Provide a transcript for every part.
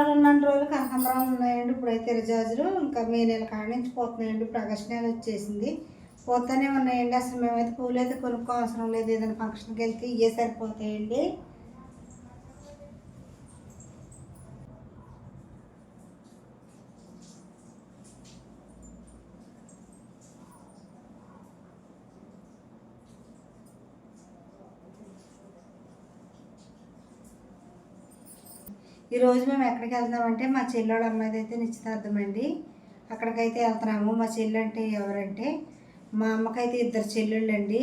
ఉన్న రోజులు కనకాంబరాలు ఉన్నాయండి. ఇప్పుడైతే రిజాజులు ఇంకా మే నెల కాడ నుంచి పోతున్నాయండి. ఇప్పుడు ఆగస్టు నెల వచ్చేసింది. పోతానే ఉన్నాయండి. అసలు మేమైతే పూలు అయితే కొనుక్కో అవసరం లేదు. ఏదైనా ఫంక్షన్కి వెళ్తే ఇవే సరిపోతాయండి. ఈరోజు మేము ఎక్కడికి వెళ్తున్నామంటే మా చెల్లెళ్ళ అమ్మాయిది అయితే నిశ్చితార్థం అండి. అక్కడికైతే వెళ్తున్నాము. మా చెల్లి అంటే ఎవరంటే మా అమ్మకైతే ఇద్దరు చెల్లెళ్ళు అండి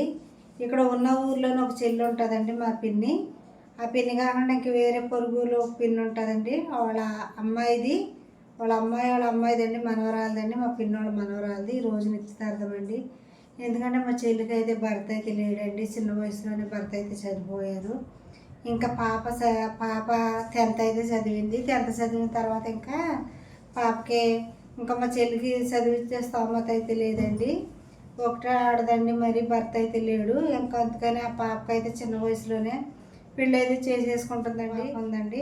ఇక్కడ ఉన్న ఊర్లోనే ఒక చెల్లి ఉంటుందండి మా పిన్ని. ఆ పిన్ని కాకుండా ఇంక వేరే పొరుగులో ఒక పిన్ని ఉంటుందండి. వాళ్ళ అమ్మాయిది వాళ్ళ అమ్మాయి వాళ్ళ అమ్మాయిది అండి మనవరాలదండి మా పిన్ని వాళ్ళ మనవరాలది ఈ రోజు నిశ్చితార్థం అండి. ఎందుకంటే మా చెల్లికి అయితే భర్త అయితే లేడండి. చిన్న వయసులోనే భర్త అయితే చనిపోయారు. ఇంకా పాప పాప టెన్త్ అయితే చదివింది. టెన్త్ చదివిన తర్వాత ఇంకా పాపకి ఇంకా మా చెల్లికి చదివించే స్తోమత అయితే లేదండి. ఒకటే ఆడదండి మరి భర్త అయితే లేడు. ఇంకా అందుకని ఆ పాపకి అయితే చిన్న వయసులోనే పెళ్ళి అయితే చేసేసుకుంటుందండి ఉందండి.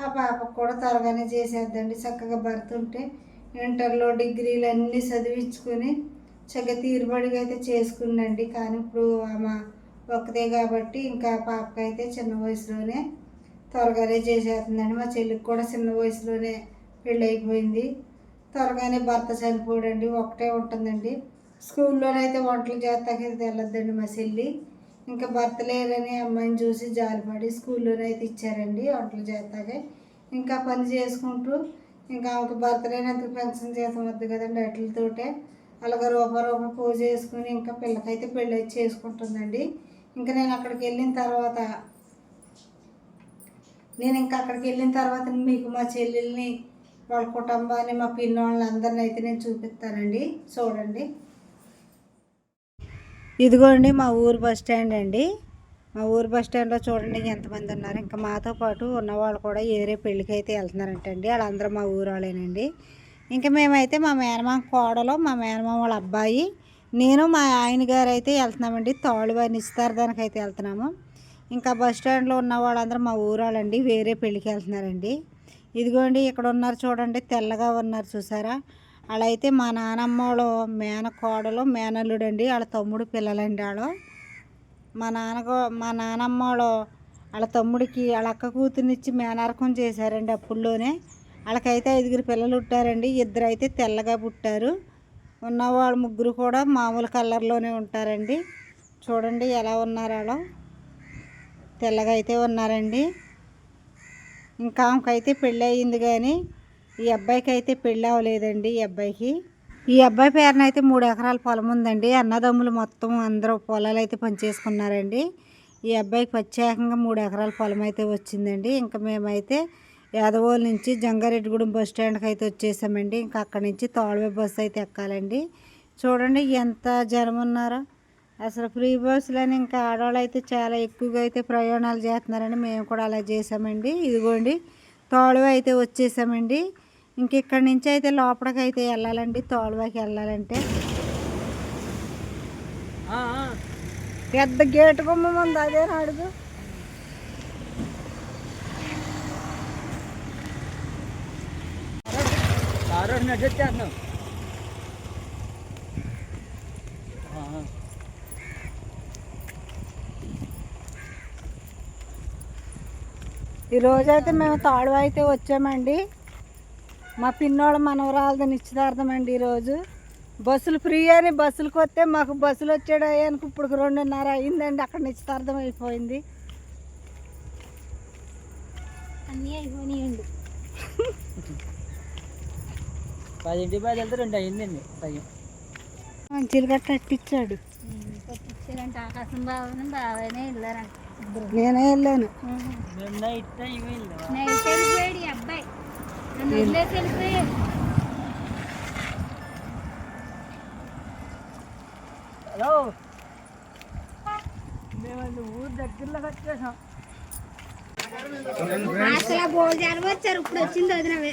ఆ పాపకు కూడా త్వరగానే చేసేద్దండి. చక్కగా భర్త ఉంటే ఇంటర్లో డిగ్రీలు అన్నీ చదివించుకొని చక్కగా తీరుబడిగా అయితే చేసుకుందండి కానీ ఇప్పుడు ఆమె ఒక్కతే కాబట్టి ఇంకా పాపకైతే చిన్న వయసులోనే త్వరగానే చేసేస్తుందండి. మా చెల్లికి కూడా చిన్న వయసులోనే పెళ్ళి అయిపోయింది త్వరగానే భర్త చనిపోడండి. ఒకటే ఉంటుందండి. స్కూల్లోనైతే వంటలు చేస్తాకైతే వెళ్ళొద్దండి మా చెల్లి. ఇంకా భర్త లేరని అమ్మాయిని చూసి జాలిపడి స్కూల్లోనైతే ఇచ్చారండి వంటలు చేస్తాకే. ఇంకా పని చేసుకుంటూ ఇంకా ఆమెకు భర్త లేనందుకు పెన్షన్ జీతం వద్దు కదండి వాటితోటే అలాగే రూప రూప పూజ చేసుకుని ఇంకా పిల్లకైతే పెళ్ళి చేసుకుంటుందండి. ఇంకా నేను అక్కడికి వెళ్ళిన తర్వాత నేను ఇంకా అక్కడికి వెళ్ళిన తర్వాత మీకు మా చెల్లెల్ని వాళ్ళ కుటుంబాన్ని మా పిన్నోళ్ళని అందరిని అయితే నేను చూపిస్తానండి. చూడండి. ఇదిగోండి మా ఊరు బస్ స్టాండ్ అండి. మా ఊరు బస్ స్టాండ్లో చూడండి ఎంతమంది ఉన్నారు. ఇంకా మాతో పాటు ఉన్నవాళ్ళు కూడా ఏరే పెళ్ళికి అయితే వెళ్తున్నారంటండి. వాళ్ళందరూ మా ఊరు వాళ్ళేనండి. ఇంకా మేమైతే మా మేనమామ కోడలో మా మేనమామ వాళ్ళ అబ్బాయి నేను మా ఆయన గారు అయితే వెళ్తున్నామండి. తాళువారి నిశ్చితార్థానికి అయితే వెళ్తున్నాము. ఇంకా బస్ స్టాండ్లో ఉన్న వాళ్ళందరూ మా ఊరాళ్ళండి వేరే పెళ్ళికి వెళ్తున్నారండి. ఇదిగోండి ఇక్కడ ఉన్నారు చూడండి తెల్లగా ఉన్నారు చూసారా? అలా అయితే మా నానమ్మ వాళ్ళు మేన కోడలు మేనల్లుడు అండి వాళ్ళ తమ్ముడు పిల్లలండి వాళ్ళు మా నాన్నగో మా నానమ్మ వాళ్ళు వాళ్ళ తమ్ముడికి వాళ్ళ అక్క కూతురునిచ్చి మేనార్కం చేశారండి అప్పుల్లోనే. వాళ్ళకైతే ఐదుగురు పిల్లలు పుట్టారండి ఇద్దరు అయితే తెల్లగా పుట్టారు. ఉన్నవాళ్ళు ముగ్గురు కూడా మామూలు కలర్లోనే ఉంటారండి. చూడండి ఎలా ఉన్నారు వాళ్ళు తెల్లగా అయితే ఉన్నారండి. ఇంకా ఆమెకైతే పెళ్ళి అయ్యింది కానీ ఈ అబ్బాయికి అయితే పెళ్ళి అవ్వలేదండి ఈ అబ్బాయికి. ఈ అబ్బాయి పేరున అయితే మూడు ఎకరాల పొలం ఉందండి. అన్నదమ్ములు మొత్తం అందరూ పొలాలు అయితే పనిచేసుకున్నారండి. ఈ అబ్బాయికి ప్రత్యేకంగా మూడు ఎకరాల పొలం అయితే వచ్చిందండి. ఇంకా మేమైతే యాదవోలు నుంచి జంగారెడ్డిగూడెం బస్ స్టాండ్కి అయితే వచ్చేసామండి. ఇంకా అక్కడి నుంచి తాళవే బస్సు అయితే ఎక్కాలండి. చూడండి ఎంత జనం ఉన్నారో. అసలు ఫ్రీ బస్సులని ఇంకా ఆడవాళ్ళు అయితే చాలా ఎక్కువగా అయితే ప్రయాణాలు చేస్తున్నారని మేము కూడా అలా చేసామండి. ఇదిగోండి తోలువ అయితే వచ్చేసామండి. ఇంక ఇక్కడి నుంచి అయితే లోపలికి అయితే వెళ్ళాలండి. తోలువకి వెళ్ళాలంటే. పెద్ద గేటు గుమ్మం ఉంది అదే అడుగు? ఈరోజు అయితే మేము తాడువ అయితే వచ్చామండి. మా పిన్నోళ్ళ మనవరాలది నిశ్చితార్థం అండి ఈరోజు. బస్సులు ఫ్రీ అని బస్సులకు వస్తే మాకు బస్సులు వచ్చాడు అనుకు ఇప్పుడు రెండున్నర అయిందండి అక్కడ నిశ్చితార్థం అయిపోయింది. అన్నీ అయిపోయినాయండి. పదింటి పది వెళ్తే రెండు అయిందండి టైం మంచిలు గట్ట కొట్టించారంట ఆకాశం బావని బాగానే వెళ్ళారంట. నేనే వెళ్ళాను. నైట్ టైం నైట్ వెళ్ళిపోయాడు అబ్బాయి. వెళ్ళిపోయాడు. హలో. మేము ఊరు దగ్గరలోకి వచ్చేసాం అసలు భోజనాలు వచ్చారు. ఇప్పుడు వచ్చింది వదినవే.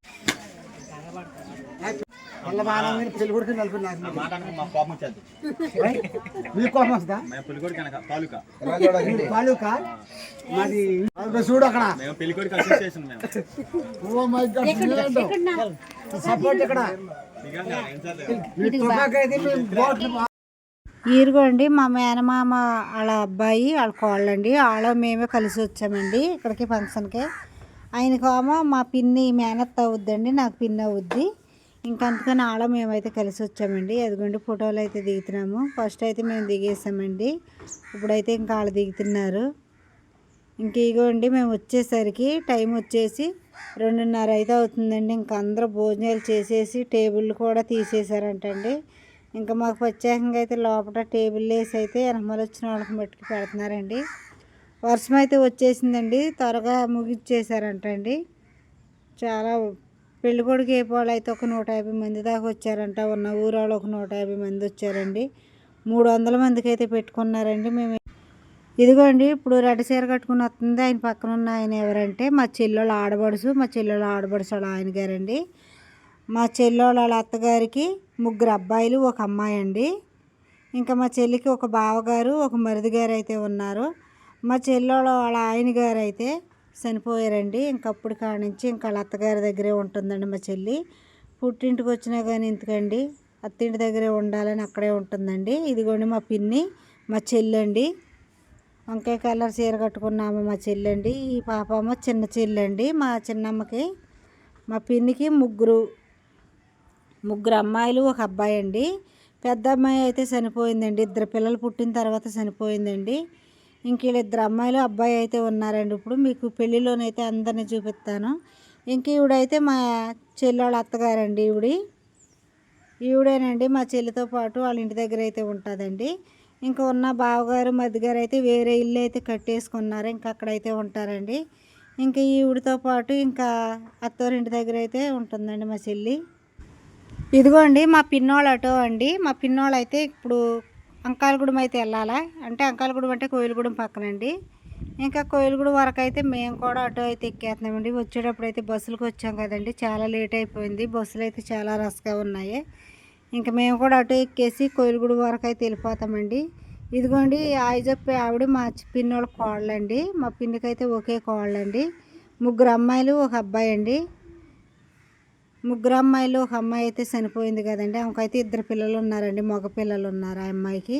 వాళ్ళ మానవ మీరు పెళ్ళి కొడుకు నలుపు నాకు మాటానికి మా కోపం వచ్చేది. మీ కోపం వస్తుందా? మేము పెళ్ళికొడుకు కనుక తాలూకా. మీ తాలూకా? మాది అదిగో చూడు అక్కడ. మేము పెళ్ళికొడుకు అసోసియేషన్ మేము. ఓ మై గాడ్ సపోర్ట్ ఇక్కడ నిజంగా ఏం సార్ మీ తుపాకీ అయితే మేము బోట్లు ఈరుగోండి మా మేనమామ వాళ్ళ అబ్బాయి వాళ్ళ కోళ్ళండి. వాళ్ళ మేమే కలిసి వచ్చామండి ఇక్కడికి ఫంక్షన్కి. ఆయనకేమో మా పిన్ని మేనత్త అవుద్దండి నాకు పిన్ని అవుద్ది. ఇంకా అందుకని వాళ్ళ మేమైతే కలిసి వచ్చామండి. అదిగోండి ఫోటోలు అయితే దిగుతున్నాము. ఫస్ట్ అయితే మేము దిగేసామండి. ఇప్పుడైతే ఇంకా వాళ్ళు దిగుతున్నారు. ఇంక ఇగోండి మేము వచ్చేసరికి టైం వచ్చేసి రెండున్నర అయితే అవుతుందండి. ఇంకా అందరూ భోజనాలు చేసేసి టేబుల్ కూడా తీసేశారంటండి ఇంకా మాకు ప్రత్యేకంగా అయితే లోపల టేబుల్ వేసి అయితే వెనకమలు వచ్చిన వాళ్ళకి మట్టుకు పెడుతున్నారండి. వర్షం అయితే వచ్చేసిందండి. త్వరగా ముగిచ్చేసారంటండి. చాలా పెళ్ళికొడుకు ఏ వాళ్ళు అయితే ఒక నూట యాభై మంది దాకా వచ్చారంట ఉన్న ఊరాళ్ళు ఒక నూట యాభై మంది వచ్చారండి. మూడు వందల మందికి అయితే పెట్టుకున్నారండి మేము. ఇదిగోండి ఇప్పుడు రెడ్ చీర కట్టుకుని వస్తుంది. ఆయన పక్కన ఉన్న ఆయన ఎవరంటే మా చెల్లెళ్ళ ఆడబడుసు మా చెల్లెళ్ళ ఆడబడుసు వాళ్ళ ఆయన గారండి. మా చెల్లెళ్ళ వాళ్ళ అత్తగారికి ముగ్గురు అబ్బాయిలు ఒక అమ్మాయి అండి. ఇంకా మా చెల్లికి ఒక బావగారు ఒక మరిది గారు అయితే ఉన్నారు. మా చెల్లెళ్ళ వాళ్ళ ఆయన గారు అయితే చనిపోయారండి. ఇంకప్పుడు కానించి ఇంకా వాళ్ళ అత్తగారి దగ్గరే ఉంటుందండి మా చెల్లి. పుట్టింటికి వచ్చినా కానీ ఎందుకండి అత్తింటి దగ్గరే ఉండాలని అక్కడే ఉంటుందండి. ఇదిగోండి మా పిన్ని మా చెల్లండి. వంకాయ కలర్ చీర కట్టుకున్నాము మా చెల్లండి. ఈ పాప చిన్న చెల్లండి మా చిన్నమ్మకి. మా పిన్నికి ముగ్గురు ముగ్గురు అమ్మాయిలు ఒక అబ్బాయి అండి. పెద్ద అమ్మాయి అయితే చనిపోయిందండి. ఇద్దరు పిల్లలు పుట్టిన తర్వాత చనిపోయిందండి. ఇంక వీళ్ళిద్దరు అమ్మాయిలు అబ్బాయి అయితే ఉన్నారండి. ఇప్పుడు మీకు పెళ్ళిలోనైతే అందరిని చూపిస్తాను. ఇంక ఈవిడైతే మా చెల్లెళ్ళ అత్తగారండి ఈవిడి. ఈవిడేనండి మా చెల్లితో పాటు వాళ్ళ ఇంటి దగ్గర అయితే ఉంటుందండి. ఇంకా ఉన్న బావగారు మధ్యగారు అయితే వేరే ఇల్లు అయితే కట్టేసుకున్నారు. ఇంకా అక్కడైతే ఉంటారండి. ఇంకా ఈవిడితో పాటు ఇంకా అత్తవారింటి దగ్గర అయితే ఉంటుందండి మా చెల్లి. ఇదిగోండి మా పిన్నోళ్ళు అటో అండి. మా పిన్నోళ్ళు అయితే ఇప్పుడు అంకాలగూడెం అయితే వెళ్ళాలా? అంటే అంకాలగూడెం అంటే కోయిలగూడెం పక్కనండి. ఇంకా కోయిలగూడెం వరకు అయితే మేము కూడా ఆటో అయితే ఎక్కేస్తున్నామండి. వచ్చేటప్పుడు అయితే బస్సులకు వచ్చాం కదండి. చాలా లేట్ అయిపోయింది. బస్సులు అయితే చాలా రష్గా ఉన్నాయి. ఇంకా మేము కూడా ఆటో ఎక్కేసి కోయిలగూడెం వరకు అయితే వెళ్ళిపోతామండి. ఇదిగోండి ఆయి చెప్పే ఆవిడ మా పిన్నోళ్ళ కోళ్ళండి మా పిన్నికైతే ఒకే కోళ్ళండి ముగ్గురు అమ్మాయిలు ఒక అబ్బాయి అండి. ముగ్గురు అమ్మాయిలు ఒక అమ్మాయి అయితే చనిపోయింది కదండి. ఆమెకైతే ఇద్దరు పిల్లలు ఉన్నారండి మగ పిల్లలు ఉన్నారు ఆ అమ్మాయికి.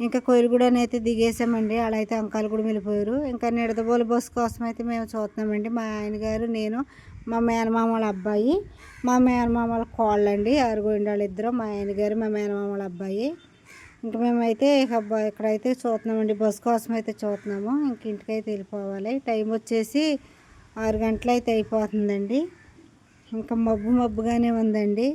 ఇంకా కోయిలగూడెని అయితే దిగేసామండి అలా అయితే అంకాలు కూడా వెళ్ళిపోయారు ఇంకా నిడదబోలు బస్సు కోసం అయితే మేము చూస్తున్నామండి. మా ఆయన గారు నేను మా మేనమామ వాళ్ళ అబ్బాయి మా మేనమామ వాళ్ళ కోళ్ళండి. ఆరుగుండి వాళ్ళు ఇద్దరు మా ఆయన గారు మా మేనమామ వాళ్ళ అబ్బాయి. ఇంకా మేమైతే అబ్బాయి ఇక్కడైతే చూస్తున్నామండి. బస్సు కోసం అయితే చూస్తున్నాము. ఇంక ఇంటికైతే వెళ్ళిపోవాలి. టైం వచ్చేసి ఆరు గంటలు అయితే అయిపోతుందండి. ఇంకా మబ్బు మబ్బుగానే ఉందండి.